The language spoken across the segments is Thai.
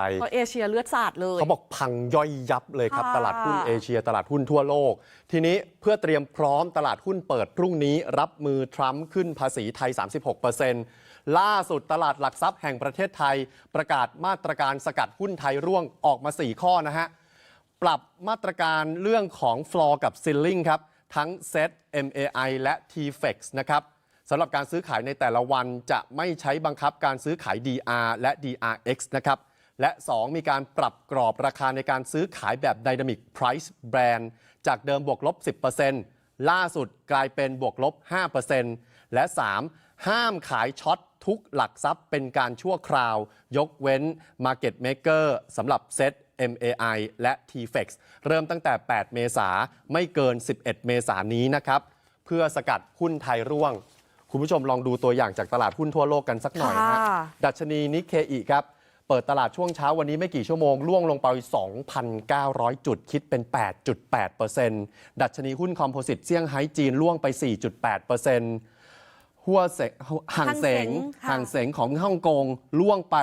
ไปก็เอเชียเลือดสาดเลย เขาบอกพังย่อยยับเลยครับ ค่ะ ตลาดหุ้นเอเชีย ตลาดหุ้นทั่วโลก ทีนี้เพื่อเตรียมพร้อมตลาดหุ้นเปิดพรุ่งนี้ รับมือทรัมป์ขึ้นภาษีไทย 36%ล่าสุดตลาดหลักทรัพย์แห่งประเทศไทย ประกาศมาตรการสกัดหุ้นไทยร่วงออกมา 4 ข้อนะฮะ ปรับมาตรการเรื่องของ floor กับ ceiling ครับ ทั้ง Set MAI และ TFX นะครับสำหรับการซื้อขายในแต่ละวันจะไม่ใช้บังคับการซื้อขาย DR และ DRX นะครับ และ 2 มีการปรับกรอบราคาในการซื้อขายแบบ Dynamic Price Brand จากเดิมบวกลบ 10%ล่าสุดกลายเป็นบวกลบ 5%และ 3 ห้ามขายช็อตทุกหลักทรัพย์เป็นการชั่วคราว ยกเว้น Market Maker สำหรับเซต MAI และ TFX เริ่มตั้งแต่ 8 เมษาไม่เกิน 11 เมษายนนี้นะครับ เพื่อสกัดหุ้นไทยร่วง คุณผู้ชมลองดูตัวอย่างจากตลาดหุ้นทั่วโลกกันสักหน่อยฮะค่ะ ดัชนีนิเคอีครับ เปิดตลาดช่วงเช้าวันนี้ไม่กี่ชั่วโมงล่วงลงไป 2,900 จุดคิดเป็น 8.8%ดัชนีหุ้นคอมโพสิตเซี่ยงไฮ้จีนล่วงไป 4.8%หัวเสงห่างเสงค่ะห่างเสงของฮ่องกงล่วงไป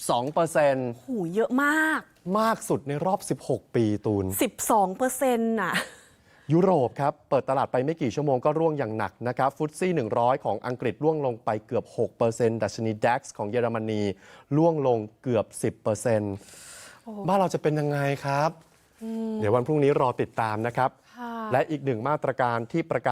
12%หูเยอะมาก มากสุดในรอบ 16 ปีตูน 12เปอร์เซ็นต์น่ะ ยุโรปครับ เปิดตลาดไปไม่กี่ชั่วโมงก็ร่วงอย่างหนักนะครับฟุตซี่ 100 ของอังกฤษร่วงลงไปเกือบ 6%ดัชนี DAX ของเยอรมนีร่วงลงเกือบ 10%บ้านเราจะเป็นยังไงครับ เดี๋ยววันพรุ่งนี้รอติดตามนะครับค่ะและอีกหนึ่งมาตรการที่ประกาศ